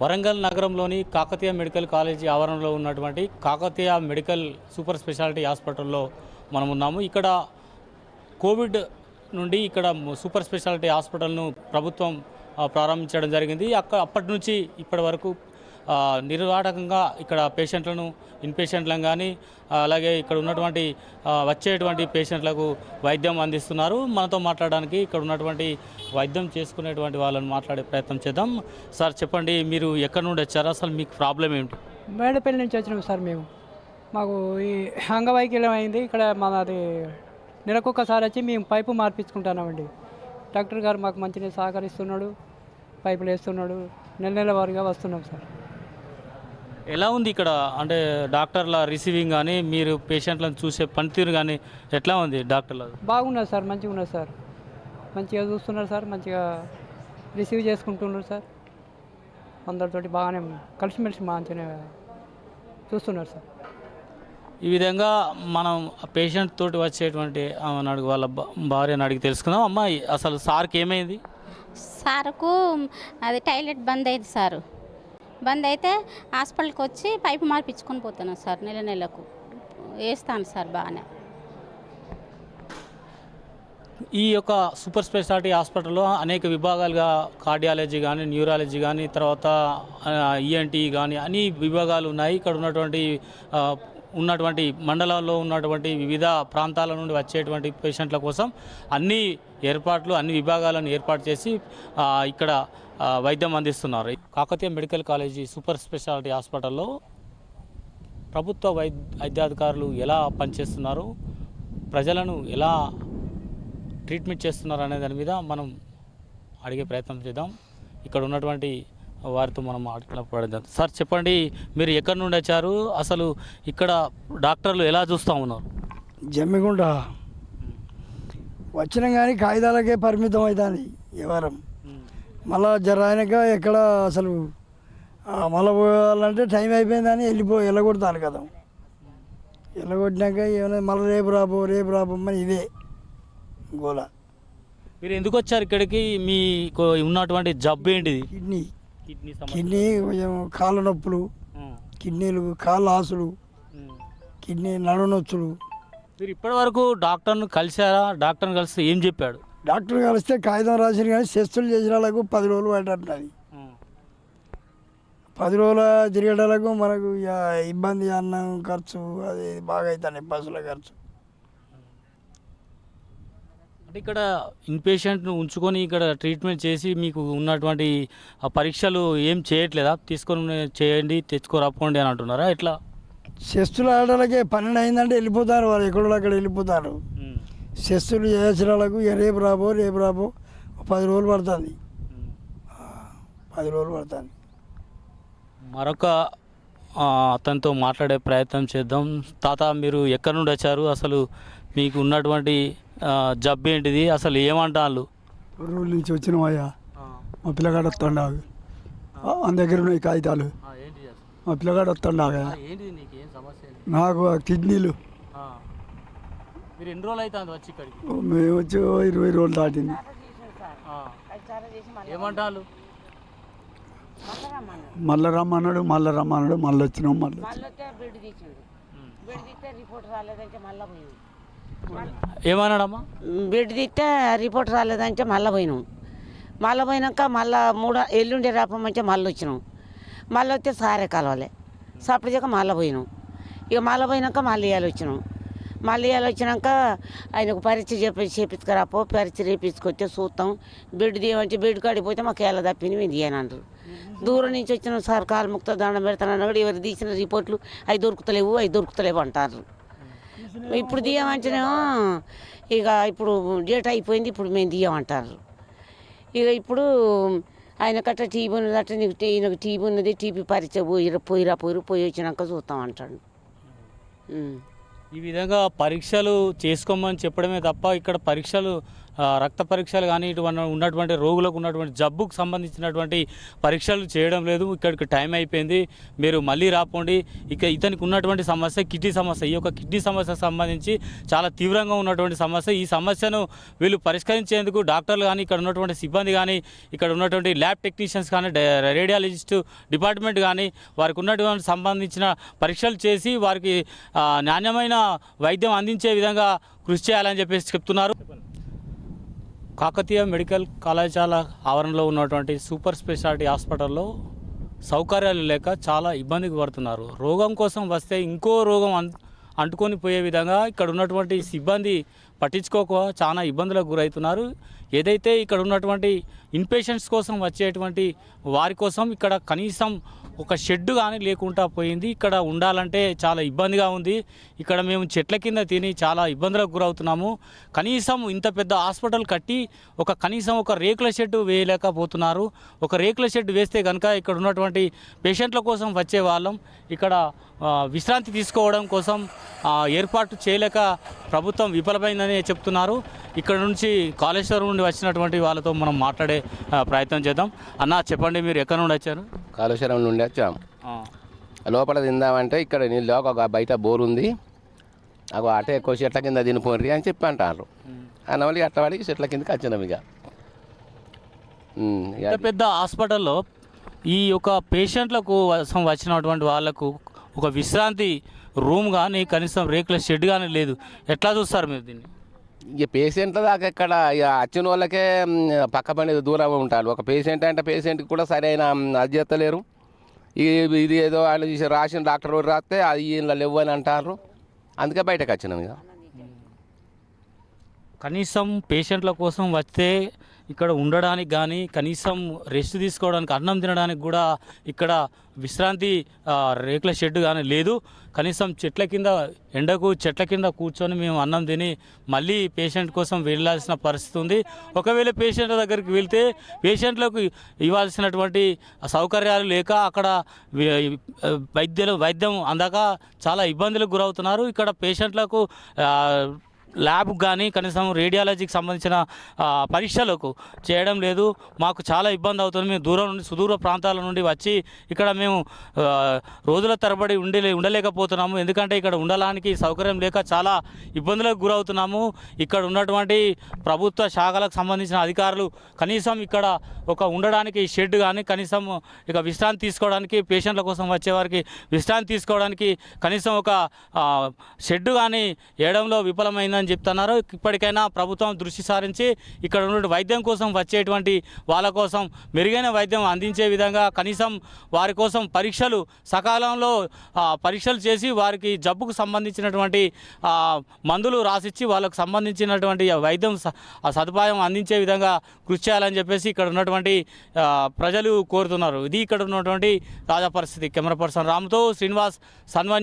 వరంగల్ నగరంలోని Kakatiya medical college ఆవరణలో ఉన్నటువంటి కాకతీయ మెడికల్ సూపర్ స్పెషాలిటీ హాస్పిటల్లో మనం ఉన్నాము ఇక్కడ కోవిడ్ నుండి ఇక్కడ సూపర్ స్పెషాలిటీ హాస్పిటల్ను ప్రభుత్వం ప్రారంభించడం జరిగింది. అక్క అప్పటి నుంచి ఇప్పటి వరకు నిర్వాటకంగా ఇక్కడ పేషెంట్లను ఇన్పేషెంట్లను కానీ అలాగే ఇక్కడ ఉన్నటువంటి వచ్చేటువంటి పేషెంట్లకు వైద్యం అందిస్తున్నారు. మనతో మాట్లాడడానికి ఇక్కడ ఉన్నటువంటి వైద్యం చేసుకునేటువంటి వాళ్ళని మాట్లాడే ప్రయత్నం చేద్దాం. సార్ చెప్పండి మీరు ఎక్కడి నుండి వచ్చారు? అసలు మీకు ప్రాబ్లం ఏమిటి మేడపల్లి నుంచి వచ్చినాం సార్ మేము. మాకు ఈ అంగవైకల్యం అయింది. ఇక్కడ మాది నెలకొకసారి వచ్చి మేము పైపు మార్పించుకుంటున్నామండి. డాక్టర్ గారు మాకు మంచిగా సహకరిస్తున్నాడు. పైపులు వేస్తున్నాడు. నెల నెల వారిగా వస్తున్నాం సార్. ఎలా ఉంది ఇక్కడ? అంటే డాక్టర్ల రిసీవింగ్ కానీ మీరు పేషెంట్లను చూసే పనితీరు కానీ ఎట్లా ఉంది డాక్టర్ల? బాగున్నది సార్ మంచిగా ఉన్నది సార్. మంచిగా చూస్తున్నారు సార్ మంచిగా రిసీవ్ చేసుకుంటున్నారు సార్. అందరితోటి బాగానే కలిసిమెలిసి మంచిగా చూస్తున్నారు సార్. ఈ విధంగా మనం పేషెంట్ తోటి వచ్చేటువంటి ఆమెను అడిగి వాళ్ళ భార్యను అడిగి తెలుసుకుందాం. అమ్మ అసలు సార్కి ఏమైంది? సార్కు అది టాయిలెట్ బంద్ అయింది సారు. బంద్ అయితే హాస్పిటల్కి వచ్చి పైపు మార్పించుకొని పోతున్నాను సార్ నెల నెలకు. వేస్తాను సార్ బాగానే. ఈ యొక్క సూపర్ స్పెషాలిటీ హాస్పిటల్లో అనేక విభాగాలుగా కార్డియాలజీ కానీ న్యూరాలజీ కానీ తర్వాత ఈఎన్టీ కానీ అన్ని విభాగాలు ఉన్నాయి. ఇక్కడ ఉన్నటువంటి ఉన్నటువంటి మండలాల్లో ఉన్నటువంటి వివిధ ప్రాంతాల నుండి వచ్చేటువంటి పేషెంట్ల కోసం అన్ని ఏర్పాట్లు అన్ని విభాగాలను ఏర్పాటు చేసి ఇక్కడ వైద్యం అందిస్తున్నారు. Kakatiya medical college super speciality హాస్పిటల్లో ప్రభుత్వ వైద్య వైద్యాధికారులు ఎలా పనిచేస్తున్నారు? ప్రజలను ఎలా ట్రీట్మెంట్ చేస్తున్నారు అనే దాని మీద మనం అడిగే ప్రయత్నం చేద్దాం. ఇక్కడ ఉన్నటువంటి వారితో మనం మాట్లాడదాం. సార్ చెప్పండి మీరు ఎక్కడి నుండి వచ్చారు? అసలు ఇక్కడ డాక్టర్లు ఎలా చూస్తూ ఉన్నారు? జమ్మిగుండ వచ్చిన కానీ కాగితాలకే పరిమితం అవుతుంది వ్యవహారం మళ్ళా జర ఎక్కడ అసలు మళ్ళా పోవాలంటే టైం అయిపోయిందని వెళ్ళిపో వెళ్ళగొడతాను కదా. వెళ్ళగొట్టినాక ఏమైనా మళ్ళీ రేపు రాబో రేపు రాబోమని ఇదే గోల. మీరు ఎందుకు వచ్చారు ఇక్కడికి? మీకు ఉన్నటువంటి జబ్బు ఏంటిది? కిడ్నీ. కిడ్నీ కిడ్నీ కొంచెం కాళ్ళ నొప్పులు. కిడ్నీలు కాళ్ళ ఆసులు. కిడ్నీ నడునొచ్చులు. మీరు ఇప్పటి వరకు డాక్టర్ను కలిశారా? డాక్టర్ని కలిస్తే ఏం చెప్పాడు? డాక్టర్ కలిస్తే కాగితం రాసిన కానీ టెస్టులు చేసిన వాళ్ళకు పది రోజులు పట్టట్లేదు. పది రోజుల తిరిగేటలకు మనకు ఇక ఇబ్బంది అన్నం ఖర్చు అది బాగా అవుతాయి బస్సుల ఖర్చు. అంటే ఇక్కడ ఇన్పేషెంట్ను ఉంచుకొని ఇక్కడ ట్రీట్మెంట్ చేసి మీకు ఉన్నటువంటి ఆ పరీక్షలు ఏం చేయట్లేదా? తీసుకొని చేయండి తెచ్చుకోరాపోండి అని అంటున్నారా? ఎట్లా? చెస్టులు ఆడలకే పన్నెండు అయిందంటే వెళ్ళిపోతారు వాళ్ళు ఎక్కడో అక్కడ వెళ్ళిపోతారు. చెస్టులు చేసిన వాళ్ళకు ఇక రేపు రాబో రేపు రాబో ఒక పది రోజులు పడుతుంది. పది రోజులు పడుతుంది. మరొక ఆ, అతనితో మాట్లాడే ప్రయత్నం చేద్దాం. తాత మీరు ఎక్కడి నుండి వచ్చారు? అసలు మీకు ఉన్నటువంటి జబ్బు ఏంటిది? అసలు ఏమంటారు రోజుల నుంచి వచ్చినామయ్యా మా పిల్లగాడు వస్తుండవు మన దగ్గర ఉన్నాయి కాగితాలు. మా పిల్లగాడు వస్తుండగా ఏంటిది నీకు నాకు ఆ కిడ్నీలు. మీరు ఎన్ని రోజులు అవుతుంది వచ్చి ఇక్కడికి? మేము వచ్చి ఇరవై రోజులు దాటింది. ఏమంటారు మళ్ళీ రమ్మన్నాడు మళ్ళీ రమ్మన్నాడు మళ్ళీ వచ్చినాం మళ్ళీ ఏమన్నాడమ్మా? బెడ్ తీస్తే రిపోర్ట్ రాలేదంటే మళ్ళీ పోయినాం. మళ్ళీ పోయినాక మళ్ళీ మూడు ఎల్లుండి రాపమంటే మళ్ళీ వచ్చినాం. మళ్ళీ వస్తే సారే కలవలే. సపరేట్గా మళ్ళీ పోయినాం. ఇక మళ్ళీ పోయినాక మళ్ళీ ఇవాళ వచ్చినాం. మళ్ళీ వాళ్ళు వచ్చినాక ఆయనకు పరీక్ష చెప్పి చేపించుకురాపో పరీక్ష రేపించుకొస్తే చూస్తాం బెడ్ దేవంటే బెడ్ కాడిపోతే మాకు ఎలా తప్పింది మేము తీయనన్నారు దూరం నుంచి వచ్చిన సార్ కాలు ముక్త దండం పెడతానన్నా కూడా ఎవరు తీసిన రిపోర్ట్లు అవి దొరుకుతలేవు అవి దొరుకుతలేవు అంటారు. ఇప్పుడు తీయమంటేనేమో ఇక ఇప్పుడు డేట్ అయిపోయింది ఇప్పుడు మేము తీయమంటారు. ఇక ఇప్పుడు ఆయన కట్ట టీవీ ఉన్నదట నీకు ఈయనకు టీవీ ఉన్నది టీవీ పరిచయ పోయిరా పోయిరా పోయిరు పోయి వచ్చినాక చూస్తాం అంటాడు. ఈ విధంగా పరీక్షలు చేసుకోమని చెప్పడమే తప్ప ఇక్కడ పరీక్షలు రక్త పరీక్షలు కానీ ఇటువంటి ఉన్నటువంటి రోగులకు ఉన్నటువంటి జబ్బుకు సంబంధించినటువంటి పరీక్షలు చేయడం లేదు. ఇక్కడికి టైం అయిపోయింది. మీరు మళ్ళీ రాపోండి. ఇక ఇతనికి ఉన్నటువంటి సమస్య కిడ్నీ సమస్య. ఈ యొక్క కిడ్నీ సమస్యకు సంబంధించి చాలా తీవ్రంగా ఉన్నటువంటి సమస్య. ఈ సమస్యను వీళ్ళు పరిష్కరించేందుకు డాక్టర్లు కానీ ఇక్కడ ఉన్నటువంటి సిబ్బంది కానీ ఇక్కడ ఉన్నటువంటి ల్యాబ్ టెక్నీషియన్స్ కానీ రేడియాలజిస్టు రేడియాలజిస్ట్ డిపార్ట్మెంట్ కానీ వారికి ఉన్నటువంటి సంబంధించిన పరీక్షలు చేసి వారికి నాణ్యమైన వైద్యం అందించే విధంగా కృషి చేయాలని చెప్పేసి చెప్తున్నారు. కాకతీయ మెడికల్ కళాశాల ఆవరణలో ఉన్నటువంటి సూపర్ స్పెషాలిటీ హాస్పిటల్లో సౌకర్యాలు లేక చాలా ఇబ్బందికి పడుతున్నారు. రోగం కోసం వస్తే ఇంకో రోగం అంటుకొని పోయే విధంగా ఇక్కడ ఉన్నటువంటి సిబ్బంది పట్టించుకోక చాలా ఇబ్బందులకు గురవుతున్నారు. ఏదైతే ఇక్కడ ఉన్నటువంటి ఇన్పేషెంట్స్ కోసం వచ్చేటువంటి వారి కోసం ఇక్కడ కనీసం ఒక షెడ్ కానీ లేకుండా పోయింది. ఇక్కడ ఉండాలంటే చాలా ఇబ్బందిగా ఉంది. ఇక్కడ మేము చెట్ల కింద తిని చాలా ఇబ్బందులకు గురవుతున్నాము. కనీసం ఇంత పెద్ద హాస్పిటల్ కట్టి ఒక కనీసం ఒక రేకుల షెడ్ వేయలేకపోతున్నారు. ఒక రేకుల షెడ్ వేస్తే కనుక ఇక్కడ ఉన్నటువంటి పేషెంట్ల కోసం వచ్చే వాళ్ళం. ఇక్కడ విశ్రాంతి తీసుకోవడం కోసం ఏర్పాటు చేయలేక ప్రభుత్వం విఫలమైందని చెప్తున్నారు. ఇక్కడ నుంచి కాళేశ్వరం నుండి వచ్చినటువంటి వాళ్ళతో మనం మాట్లాడే ప్రయత్నం చేద్దాం. అన్న చెప్పండి మీరు ఎక్కడ నుండి వచ్చారు? కాళేశ్వరం నుండి వచ్చాం. లోపల తిందామంటే ఇక్కడ నీళ్ళు ఒక బయట బోర్ ఉంది. అగో అటే ఎక్కువ చెట్ల కింద తినిపోండి అని చెప్పి అంటారు అన్నవాళ్ళకి అట్లా వాడికి చెట్ల కిందకి వచ్చినాం ఇక పెద్ద హాస్పిటల్లో ఈ యొక్క పేషెంట్లకు వచ్చినటువంటి వాళ్ళకు ఒక విశ్రాంతి రూమ్ కానీ కనీసం రేకుల షెడ్ కానీ లేదు. ఎట్లా చూస్తారు మీరు దీన్ని? ఇక పేషెంట్ల దాకా ఇక్కడ ఇక వచ్చిన వాళ్ళకే పక్క పని దూరం ఉంటారు. ఒక పేషెంట్ అంటే పేషెంట్కి కూడా సరైన ఉమ్, అది చేస్తలేరు ఇది ఇది ఏదో ఆయన రాసిన డాక్టర్ రాస్తే అది ఈయన లేవు అని అంటారు. అందుకే బయటకు వచ్చినాం ఇక. కనీసం పేషెంట్ల కోసం వస్తే ఇక్కడ ఉండడానికి కానీ కనీసం రెస్ట్ తీసుకోవడానికి అన్నం తినడానికి కూడా ఇక్కడ విశ్రాంతి రేకుల షెడ్ కానీ లేదు. కనీసం చెట్ల కింద ఎండకు చెట్ల కింద కూర్చొని మేము అన్నం తిని మళ్ళీ పేషెంట్ కోసం వెళ్ళాల్సిన పరిస్థితి ఉంది. ఒకవేళ పేషెంట్ల దగ్గరికి వెళ్తే పేషెంట్లకు ఇవ్వాల్సినటువంటి సౌకర్యాలు లేక అక్కడ వైద్యులు వైద్యం అందక చాలా ఇబ్బందులకు గురవుతున్నారు. ఇక్కడ పేషెంట్లకు ల్యాబ్ కానీ కనీసం రేడియాలజీకి సంబంధించిన పరీక్షలకు చేయడం లేదు. మాకు చాలా ఇబ్బంది అవుతుంది. మేము దూరం నుండి సుదూర ప్రాంతాల నుండి వచ్చి ఇక్కడ మేము రోజుల తరబడి ఉండే ఉండలేకపోతున్నాము. ఎందుకంటే ఇక్కడ ఉండడానికి సౌకర్యం లేక చాలా ఇబ్బందులకు గురవుతున్నాము. ఇక్కడ ఉన్నటువంటి ప్రభుత్వ శాఖలకు సంబంధించిన అధికారులు కనీసం ఇక్కడ ఒక ఉండడానికి షెడ్ కానీ కనీసం ఇక విశ్రాంతి తీసుకోవడానికి పేషెంట్ల కోసం వచ్చేవారికి విశ్రాంతి తీసుకోవడానికి కనీసం ఒక షెడ్ కానీ వేయడంలో విఫలమైన విఫలమైందని చెప్తున్నారు. ఇప్పటికైనా ప్రభుత్వం దృష్టి సారించి ఇక్కడ ఉన్న వైద్యం కోసం వచ్చేటువంటి వాళ్ళ కోసం మెరుగైన వైద్యం అందించే విధంగా కనీసం వారి కోసం పరీక్షలు సకాలంలో పరీక్షలు చేసి వారికి జబ్బుకు సంబంధించినటువంటి మందులు రాసిచ్చి వాళ్ళకు సంబంధించినటువంటి వైద్యం స- సదుపాయం అందించే విధంగా కృషి చేయాలని చెప్పేసి ఇక్కడ ఉన్నటువంటి ప్రజలు కోరుతున్నారు. ఇది ఇక్కడ ఉన్నటువంటి తాజా పరిస్థితి. కెమెరా పర్సన్ రామ్తో శ్రీనివాస్ సన్వన్